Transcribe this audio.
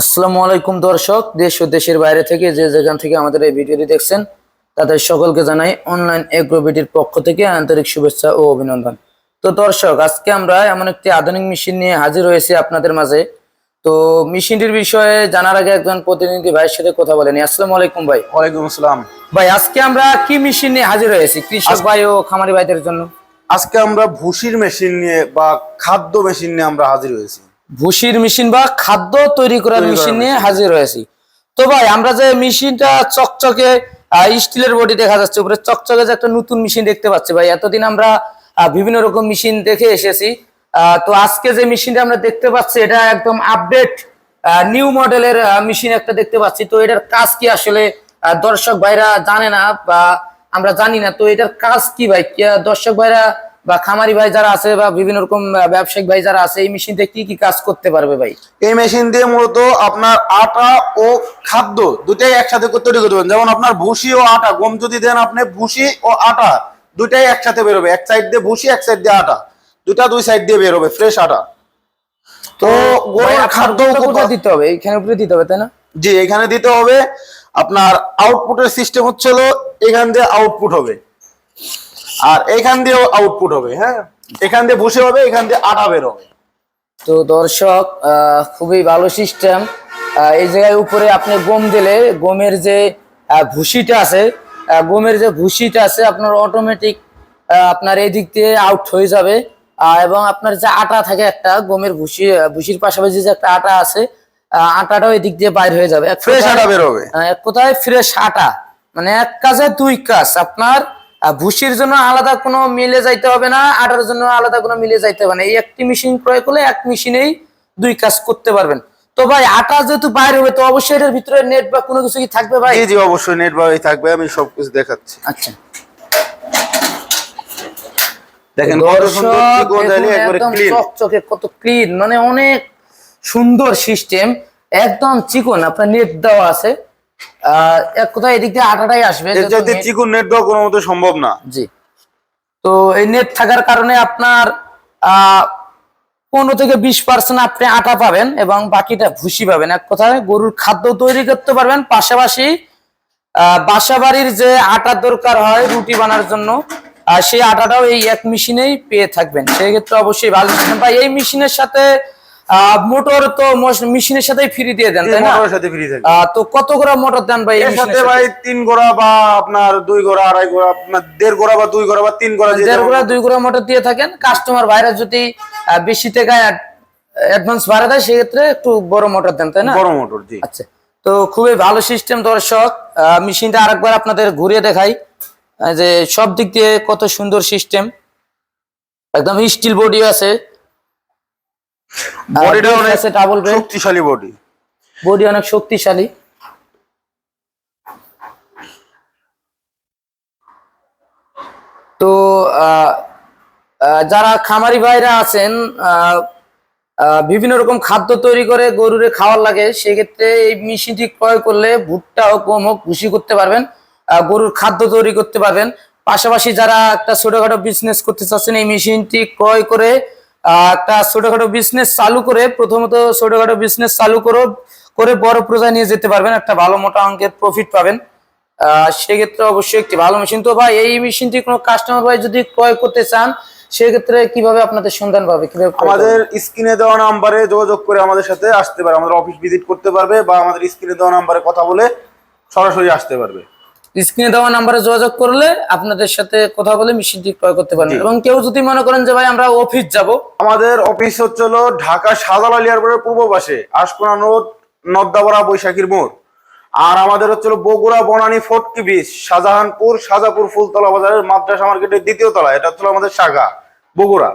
আসসালামু আলাইকুম দর্শক দেশ ও দেশের বাইরে থেকে যে যেখান থেকে আমাদের এই ভিডিওটি দেখছেন তাদের সকলকে জানাই অনলাইন এগ্রোবিটির পক্ষ থেকে আন্তরিক শুভেচ্ছা ও অভিনন্দন। তো দর্শক আজকে আমরা এমন একটি আধুনিক মেশিন নিয়ে হাজির হয়েছি আপনাদের মাঝে। তো মেশিনটির বিষয়ে জানার আগে একজন প্রতিনিধি ভাইয়ের সাথে কথা বলেনি আসসালামু আলাইকুম ভাই। ওয়ালাইকুম আসসালাম। ভাই আজকে আমরা কি মেশিন নিয়ে হাজির হয়েছি? কৃষক ভাই ও খামারি ভাইদের জন্য। আজকে আমরা ভুসির মেশিন নিয়ে বা খাদ্য মেশিন নিয়ে আমরা হাজির হয়েছি। ভুসির মেশিন বা খাদ্য তৈরি করার মেশিন নিয়ে হাজির হয়েছি। তো ভাই আমরা যে মেশিনটা চকচকে স্টিলের বডি দেখা যাচ্ছে উপরে চকচকে যে একটা নতুন মেশিন দেখতে পাচ্ছি ভাই এতদিন আমরা বিভিন্ন রকম মেশিন দেখে এসেছি। তো আজকে যে মেশিনটা আমরা দেখতে পাচ্ছি এটা একদম আপডেট নিউ মডেলের মেশিন একটা দেখতে পাচ্ছি। তো এটার কাজ কি আসলে? দর্শক ভাইরা জানে না বা আমরা জানি না। তো এটার কাজ কি ভাই? কি, দর্শক ভাইরা বা খামারি ভাই যারা আছে বা বিভিন্ন রকম ব্যবসায়িক ভাই যারা আছে এই মেশিনটা কি কি কাজ করতে পারবে ভাই? এই মেশিন দিয়ে মূলত আপনার আটা ও খাদ্য দুটাই একসাথে তৈরি করতে পারেন যেমন আপনার ভুসি ও আটা গম যদি দেন আপনি ভুসি ও আটা দুটাই একসাথে বেরোবে। এক সাইড দিয়ে ভুসি এক সাইড দিয়ে আটা। দুটা দুই সাইড দিয়ে বেরোবে ফ্রেশ আটা। তো গরুর খাদ্য দিতে হবে? এইখানে উপরে দিতে হবে তাই না? জি এখানে দিতে হবে। আপনার আউটপুটের সিস্টেম হচ্ছে হলো এখান দিয়ে আউটপুট হবে। আর এখান দিয়েও আউটপুট হবে হ্যাঁ? এখান দিয়ে বসে হবে এখান দিয়ে আটা বের হবে। তো দর্শক খুবই ভালো সিস্টেম এই জায়গায় উপরে আপনি গম দিলে গমের যে ভুসিটা আছে গমের যে ভুসিটা আছে আপনার অটোমেটিক আপনার এই দিক দিয়ে আউট হয়ে যাবে। এবং আপনার যে আটা থাকে একটা গমের ভুসি ভুসির পাশাপাশি যে একটা আটা আছে আটাটাও এদিক দিয়ে বাইর হয়ে যাবে। ফ্রেশ আটা বের হবে। এক কোথায় ফ্রেশ আটা। মানে এক কাজে দুই কাজ আপনার ভুসির জন্য আলাদা কোনো মিলে যাইতে হবে না আটার জন্য আলাদা কোনো মিলে যাইতে হবে না। এই একটি মেশিন ক্রয় করলে এক মেশিনেই দুই কাজ করতে পারবেন। তো ভাই আটা যেহেতু বাইরে হবে তো অবশ্যই এটার ভিতরে নেট বা কোনো কিছু কি থাকবে ভাই? জি জি অবশ্যই নেট ভাবে থাকবে আমি সবকিছু দেখাচ্ছি। আচ্ছা। দেখেন কত সুন্দর দেখুন একবারে ক্লিন চকচকে কত ক্লিন মানে অনেক সুন্দর সিস্টেম একদম চিকন আপনার নেট দেওয়া আছে। এক কোথায় এদিক দিয়ে আটাটাই আসবে চিকন নেট দেওয়া কোনো মতো সম্ভব না। জি। তো এই নেট থাকার কারণে আপনার পনেরো থেকে বিশ পার্সেন্ট আপনি আটা পাবেন এবং বাকিটা ভুসি পাবেন। এক কথায় গরুর খাদ্য তৈরি করতে পারবেন পাশাপাশি আহ, বাসা বাড়ির যে আটার দরকার হয় রুটি বানার জন্য আর সেই আটাটাও এই এক মেশিনেই পেয়ে থাকবেন। সেক্ষেত্রে অবশ্যই ভালো। ভাই এই মেশিনের সাথে মোটর তো মেশিনের সাথেই ফ্রি দিয়ে দেন তাই না? মোটরের সাথে ফ্রি তো কত করে মোটর দেন ভাই এর সাথে সাথে? ভাই তিন গোড়া বা আপনার দুই গোড়া আড়াই গোড়া আপনার দেড় গোড়া বা দুই গোড়া বা তিন গোড়া দেড় গোড়া গুঁড়া দুই গুঁড়া মোটর দিয়ে থাকেন। কাস্টমার ভাইরা যদি বেশি টাকা অ্যাডভান্স ভাড়া দেয় সেক্ষেত্রে একটু বড় মোটর দেন তাই না? বড় মোটর জি। আচ্ছা তো খুবই ভালো সিস্টেম দর্শক। মেশিনটা আরেকবার আপনাদের ঘুরিয়ে দেখাই। যে সব দিক দিয়ে কত সুন্দর সিস্টেম একদম স্টিল বডি আছে। বডিটা অনেক আছে ডাবল বেড শক্তিশালী বডি বডি অনেক শক্তিশালী। তো যারা খামারি ভাইরা আছেন বিভিন্ন রকম খাদ্য তৈরি করে গরুরে খাওয়ার লাগে সেক্ষেত্রে এই মেশিনটি ক্রয় করলে ভুট্টা হোক গম হোক ভুসি করতে পারবেন আহ, গরুর খাদ্য তৈরি করতে পারবেন। পাশাপাশি যারা একটা ছোটখাটো বিজনেস করতে চাচ্ছেন এই মেশিনটি ক্রয় করে একটা ছোটখাটো বিজনেস চালু করে, প্রথমত ছোটখাটো বিজনেস চালু করো, করে বড় পর্যায়ে নিয়ে যেতে পারবেন, একটা ভালো মোটা অঙ্কের প্রফিট পাবেন। সেক্ষেত্রে অবশ্যই একটি ভালো মেশিন তো ভাই, এই মেশিনটি কোনো কাস্টমার ভাই যদি ক্রয় করতে চান, সেক্ষেত্রে কীভাবে আপনাদের সন্ধান পাবে? আমাদের স্ক্রিনে দেওয়া নাম্বারে যোগাযোগ করে আমাদের সাথে আসতে পারে। আমাদের অফিস ভিজিট করতে পারবে বা আমাদের স্ক্রিনে দেওয়া নাম্বারে কথা বলে সরাসরি আসতে পারবে। স্ক্রিনে দেওয়া নাম্বারে যোগাযোগ করলে আপনাদের সাথে কথা বলে মেশিনটি ক্রয় করতে পারেন এবং কেউ যদি মনে করেন যে ভাই আমরা অফিস যাব। আমাদের অফিস হচ্ছে ঢাকা শাহজালাল এয়ারপোর্টের পূর্ব পাশে আশকোনা রোড নদ্দাবড়া বৈশাখীর মোড়। আর আমাদের হচ্ছে বগুড়া বনানী ফোর্টকি ব্রিজ শাহজাহানপুর শাহজাপুর ফুলতলা বাজারের মাদ্রাসা মার্কেটের দ্বিতীয় তলা। এটা হচ্ছে আমাদের শাখা বগুড়া।